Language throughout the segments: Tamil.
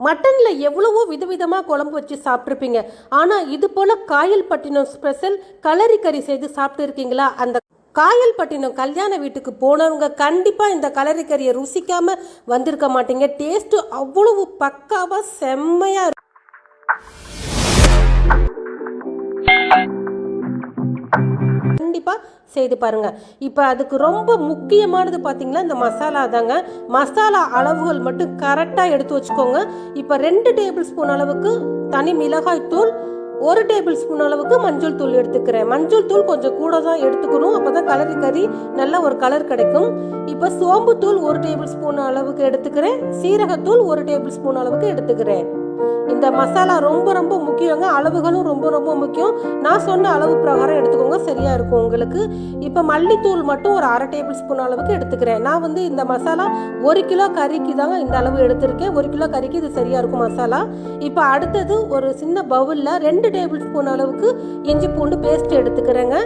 மட்டனில் எவ்வளவோ விதவிதமாக குழம்பு வச்சு சாப்பிட்ருப்பீங்க ஆனால் இது போல் காயல்பட்டினம் ஸ்பெஷல் கலரி கறி செய்து சாப்பிட்டு இருக்கீங்களா அந்த காயல்பட்டினம் கல்யாண வீட்டுக்கு போனவங்க கண்டிப்பாக இந்த கலரி கறியை வந்திருக்க மாட்டீங்க. டேஸ்ட்டு அவ்வளவு பக்காவாக செம்மையாக இருக்கும் கண்டிப்பாக செய்து பாருங்கள் இப்போ அதுக்கு ரொம்ப முக்கியமானது பார்த்தீங்கன்னா இந்த மசாலா தாங்க. மசாலா அளவுகள் மட்டும் கரெக்டாக எடுத்து வச்சுக்கோங்க. இப்போ ரெண்டு டேபிள் ஸ்பூன் அளவுக்கு தனி மிளகாய் தூள் ஒரு டேபிள் ஸ்பூன் அளவுக்கு மஞ்சள் தூள் எடுத்துக்கிறேன். மஞ்சள் தூள் கொஞ்சம் கூட தான் எடுத்துக்கணும். அப்போ தான் கலரி கறி நல்ல ஒரு கலர் கிடைக்கும். இப்போ சோம்பு தூள் ஒரு டேபிள் ஸ்பூன் அளவுக்கு எடுத்துக்கிறேன். சீரகத்தூள் ஒரு டேபிள் ஸ்பூன் அளவுக்கு எடுத்துக்கிறேன். இந்த மசாலா ரொம்ப ரொம்ப முக்கியங்க. அளவுகளும் ரொம்ப ரொம்ப முக்கியம். நான் சொன்ன அளவு பிரகாரம் எடுத்துக்கோங்க. சரியாக இருக்கும் உங்களுக்கு. இப்போ மல்லித்தூள் மட்டும் ஒரு அரை டேபிள் ஸ்பூன் அளவுக்கு எடுத்துக்கிறேன். நான் வந்து இந்த மசாலா ஒரு கிலோ கறிக்கு தாங்க இந்த அளவு எடுத்திருக்கேன். ஒரு கிலோ கறிக்கு இது சரியாக இருக்கும் மசாலா. இப்போ அடுத்தது ஒரு சின்ன பவுலில் ரெண்டு டேபிள் ஸ்பூன் அளவுக்கு இஞ்சி பூண்டு பேஸ்ட் எடுத்துக்கிறேங்க.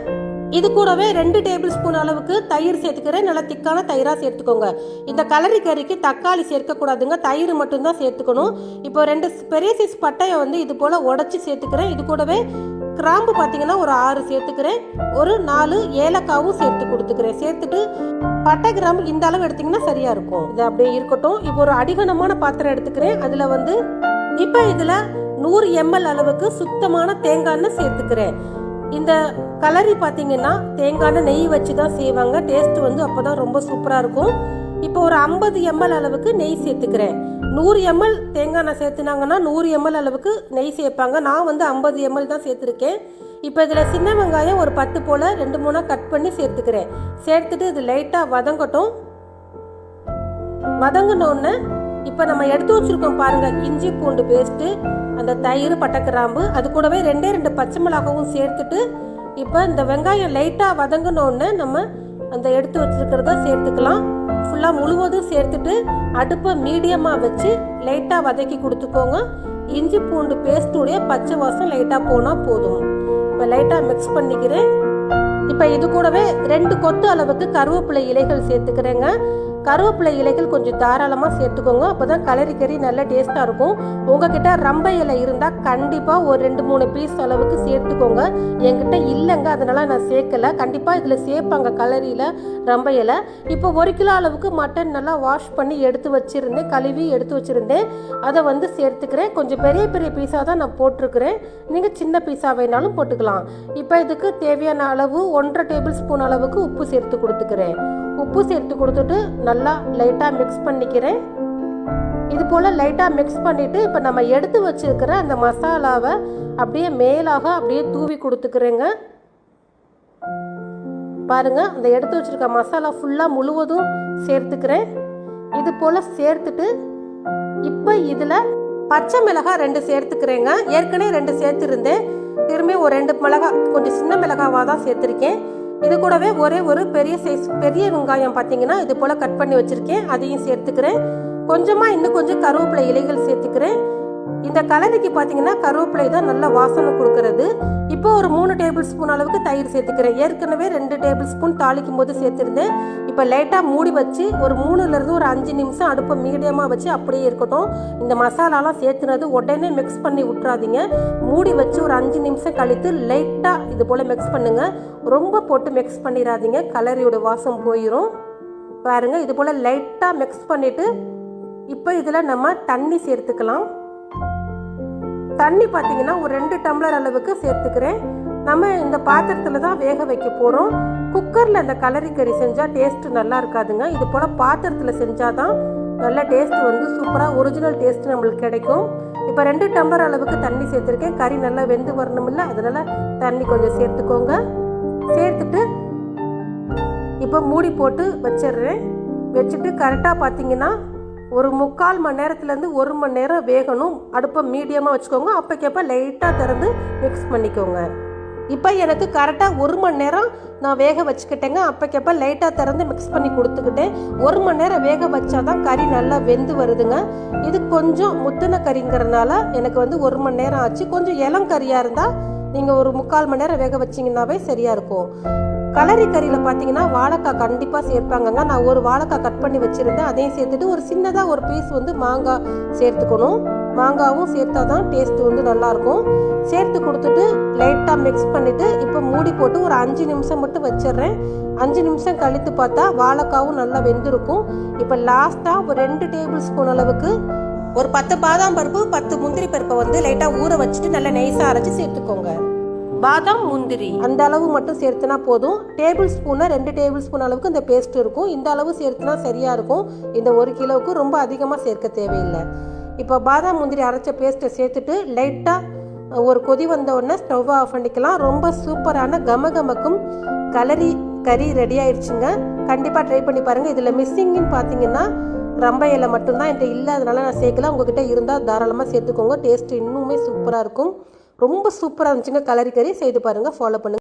இது கூடவே ரெண்டு டேபிள் ஸ்பூன் அளவுக்கு தயிர் சேர்த்துக்கிறேன். நல்லா திக்கான தயிராக சேர்த்துக்கோங்க. இந்த கலரி கறிக்கு தக்காளி சேர்க்கக்கூடாதுங்க. தயிர் மட்டும்தான் சேர்த்துக்கணும். இப்போ ரெண்டு பெரிய சைஸ் பட்டையை வந்து இது போல் உடச்சி சேர்த்துக்கிறேன். இது கூடவே கிராம்பு பார்த்தீங்கன்னா ஒரு ஆறு சேர்த்துக்கிறேன். ஒரு நாலு ஏலக்காவும் சேர்த்து கொடுத்துக்கிறேன். சேர்த்துட்டு பட்டை கிராம்பு இந்த அளவு எடுத்தீங்கன்னா சரியாக இருக்கும். இது அப்படியே இருக்கட்டும். இப்போ ஒரு அடிகனமான பாத்திரம் எடுத்துக்கிறேன். அதில் வந்து இப்போ இதில் நூறு எம்எல் அளவுக்கு சுத்தமான தேங்காய் எண்ணெய் சேர்த்துக்கிறேன். இந்த கலரி பார்த்தீங்கன்னா தேங்காய் நெய் வச்சு தான் செய்வாங்க. டேஸ்ட் வந்து அப்போ தான் ரொம்ப சூப்பராக இருக்கும். இப்போ ஒரு ஐம்பது எம்எல் அளவுக்கு நெய் சேர்த்துக்கிறேன். நூறு எம்எல் தேங்காய் எண்ணெய் சேர்த்துனாங்கன்னா நூறு எம்எல் அளவுக்கு நெய் சேர்ப்பாங்க. நான் வந்து ஐம்பது எம்எல் தான் சேர்த்துருக்கேன். இப்போ இதில் சின்ன வெங்காயம் ஒரு பத்து போல் ரெண்டு மூணாக கட் பண்ணி சேர்த்துக்கிறேன். சேர்த்துட்டு இது லைட்டாக வதங்கட்டும். வதங்கினோடனே இப்போ நம்ம எடுத்து வச்சிருக்கோம் பாருங்க இஞ்சி பூண்டு பேஸ்ட்டு அந்த தயிர் பட்டை கிராம்பு அது கூடவே ரெண்டே ரெண்டு பச்சை மிளகாவும் சேர்த்துட்டு இப்போ இந்த வெங்காயம் லைட்டாக வதங்கினோடனே நம்ம அந்த எடுத்து வச்சிருக்கிறத சேர்த்துக்கலாம். ஃபுல்லாக முழுவதும் சேர்த்துட்டு அடுப்பை மீடியமாக வச்சு லைட்டாக வதக்கி கொடுத்துக்கோங்க. இஞ்சி பூண்டு பேஸ்ட்டுடைய பச்சை வாசம் லைட்டாக போனால் போதும். இப்போ லைட்டாக மிக்ஸ் பண்ணிக்கிறேன். இப்போ இது கூடவே ரெண்டு கொத்து அளவுக்கு கருவேப்பிலை இலைகள் சேர்த்துக்கிறேங்க. கருவேப்பிலை இலைகள் கொஞ்சம் தாராளமாக சேர்த்துக்கோங்க. அப்போ தான் கலரி கறி நல்ல டேஸ்ட்டாக இருக்கும். உங்ககிட்ட ரம்ப இலை இருந்தால் கண்டிப்பாக ஒரு ரெண்டு மூணு பீஸ் அளவுக்கு சேர்த்துக்கோங்க. என்கிட்ட இல்லைங்க அதனால் நான் சேர்க்கலை. கண்டிப்பாக இதில் சேர்ப்பாங்க கலரியில் ரம்ப இலை. இப்போ ஒரு கிலோ அளவுக்கு மட்டன் நல்லா வாஷ் பண்ணி எடுத்து வச்சுருந்தேன். கழுவி எடுத்து வச்சுருந்தேன். அதை வந்து சேர்த்துக்கிறேன். கொஞ்சம் பெரிய பெரிய பீஸாக தான் நான் போட்டிருக்கிறேன். நீங்கள் சின்ன பீஸாக வேணாலும் போட்டுக்கலாம். இப்போ இதுக்கு தேவையான அளவு ஒன்றரை டேபிள் ஸ்பூன் அளவுக்கு உப்பு சேர்த்து கொடுத்துக்கிறேன். உப்பு சேர்த்து கொடுத்துட்டு நல்லா லைட்டாக மிக்ஸ் பண்ணிக்கிறேன். இது போல் லைட்டாக மிக்ஸ் பண்ணிவிட்டு இப்போ நம்ம எடுத்து வச்சிருக்கிற அந்த மசாலாவை அப்படியே மேலாக அப்படியே தூவி கொடுத்துக்கிறேங்க. பாருங்க அந்த எடுத்து வச்சுருக்க மசாலா ஃபுல்லாக முழுவதும் சேர்த்துக்கிறேன். இது போல் சேர்த்துட்டு இப்போ இதில் பச்சை மிளகாய் ரெண்டு சேர்த்துக்கிறேங்க. ஏற்கனவே ரெண்டு சேர்த்துருந்தேன். திரும்பி ஒரு ரெண்டு மிளகாய் கொஞ்சம் சின்ன மிளகாவாக தான் சேர்த்துருக்கேன். இது கூடவே ஒரே ஒரு பெரிய சைஸ் பெரிய வெங்காயம் பார்த்தீங்கன்னா இது போல் கட் பண்ணி வச்சுருக்கேன். அதையும் சேர்த்துக்கிறேன். கொஞ்சமாக இன்னும் கொஞ்சம் கருவேப்பிலை இலைகள் சேர்த்துக்கிறேன். இந்த கலரிக்கு பார்த்தீங்கன்னா கருவேப்பிலை தான் நல்ல வாசனை கொடுக்கறது. இப்போ ஒரு மூணு டேபிள் ஸ்பூன் அளவுக்கு தயிர் சேர்த்துக்கிறேன். ஏற்கனவே ரெண்டு டேபிள் ஸ்பூன் தாளிக்கும் போது சேர்த்துருந்தேன். இப்போ லைட்டாக மூடி வச்சு ஒரு மூணுலேருந்து ஒரு அஞ்சு நிமிஷம் அடுப்பை மீடியமாக வச்சு அப்படியே இருக்கட்டும். இந்த மசாலாலாம் சேர்த்துனது உடனே மிக்ஸ் பண்ணி விட்றாதீங்க மூடி வச்சு ஒரு அஞ்சு நிமிஷம் கழித்து லைட்டாக இது போல் மிக்ஸ் பண்ணுங்கள் ரொம்ப போட்டு மிக்ஸ் பண்ணிடாதீங்க. கலரியோட வாசம் போயிடும் பாருங்க இது போல் லைட்டாக மிக்ஸ் பண்ணிவிட்டு இப்போ இதில் நம்ம தண்ணி சேர்த்துக்கலாம். தண்ணி பார்த்தீங்கன்னா ஒரு ரெண்டு டம்ளர் அளவுக்கு சேர்த்துக்கிறேன். நம்ம இந்த பாத்திரத்தில் தான் வேக வைக்க போகிறோம் குக்கரில் அந்த கலரி கறி செஞ்சால் டேஸ்ட் நல்லா இருக்காதுங்க. இது போல் பாத்திரத்தில் செஞ்சால் தான் நல்ல டேஸ்ட் வந்து சூப்பராக ஒரிஜினல் டேஸ்ட் நம்மளுக்கு கிடைக்கும். இப்போ ரெண்டு டம்ளர் அளவுக்கு தண்ணி சேர்த்துருக்கேன். கறி நல்லா வெந்து வரணுமில்ல அதனால் தண்ணி கொஞ்சம் சேர்த்துக்கோங்க. சேர்த்துட்டு இப்போ மூடி போட்டு வச்சிடுறேன். வச்சுட்டு கரெக்டாக பார்த்தீங்கன்னா ஒரு முக்கால் மணி நேரத்துலேருந்து ஒரு மணி நேரம் வேகணும். அடுப்பை மீடியமாக வச்சுக்கோங்க. அப்போக்கப்போ லைட்டாக திறந்து மிக்ஸ் பண்ணிக்கோங்க. இப்போ எனக்கு கரெக்டாக ஒரு மணி நேரம் நான் வேக வச்சுக்கிட்டேங்க. அப்போக்கப்போ லைட்டாக திறந்து மிக்ஸ் பண்ணி கொடுத்துக்கிட்டேன். ஒரு மணி நேரம் வேக வச்சாதான் கறி நல்லா வெந்து வருதுங்க. இது கொஞ்சம் முத்தின கறிங்கிறதுனால எனக்கு வந்து ஒரு மணி நேரம் ஆச்சு. கொஞ்சம் இளம் கறியாக இருந்தால் நீங்கள் ஒரு முக்கால் மணி நேரம் வேக வச்சிங்கன்னாவே சரியாக இருக்கும். கலரி கறியில் பார்த்தீங்கன்னா வாழைக்காய் கண்டிப்பாக சேர்ப்பாங்கங்க. நான் ஒரு வாழைக்காய் கட் பண்ணி வச்சுருந்தேன். அதையும் சேர்த்துட்டு ஒரு சின்னதாக ஒரு பீஸ் வந்து மாங்காய் சேர்த்துக்கணும். மாங்காவும் சேர்த்தா தான் டேஸ்ட்டு வந்து நல்லாயிருக்கும். சேர்த்து கொடுத்துட்டு லைட்டாக மிக்ஸ் பண்ணிவிட்டு இப்போ மூடி போட்டு ஒரு அஞ்சு நிமிஷம் மட்டும் வச்சிடுறேன். அஞ்சு நிமிஷம் கழித்து பார்த்தா வாழைக்காவும் நல்லா வெந்திருக்கும். இப்போ லாஸ்ட்டாக ஒரு ரெண்டு டேபிள் ஸ்பூன் அளவுக்கு ஒரு பத்து பாதாம் பருப்பு பத்து முந்திரி பருப்பை வந்து லைட்டாக ஊற வச்சுட்டு நல்லா நைஸாக அரைச்சி சேர்த்துக்கோங்க. பாதாம் முந்திரி. அந்த அளவு மட்டும் சேர்த்துனா போதும். டேபிள் ஸ்பூனில் ரெண்டு டேபிள் ஸ்பூன் அளவுக்கு இந்த பேஸ்ட் இருக்கும். இந்த அளவு சேர்த்துனா சரியாக இருக்கும். இந்த ஒரு கிலோவுக்கு ரொம்ப அதிகமாக சேர்க்க தேவையில்லை. இப்போ பாதாம் முந்திரி அரைச்ச பேஸ்ட்டை சேர்த்துட்டு லைட்டாக ஒரு கொதி வந்த உடனே ஸ்டவ்வை ஆஃப் பண்ணிக்கலாம். ரொம்ப சூப்பரான கமகமக்கும் கலரி கறி ரெடி ஆயிடுச்சுங்க. கண்டிப்பாக ட்ரை பண்ணி பாருங்கள் இதில் மிஸ்ஸிங்னு பார்த்தீங்கன்னா ரம்ப இலை மட்டும்தான். என்கிட்ட இல்லை அதனால நான் சேர்க்கல. உங்ககிட்ட இருந்தால் தாராளமாக சேர்த்துக்கோங்க. டேஸ்ட் இன்னுமே சூப்பராக இருக்கும். ரொம்ப சூப்பராக இருந்துச்சுங்க. கலரி கறி செய்து பாருங்கள் ஃபாலோ பண்ணுங்கள்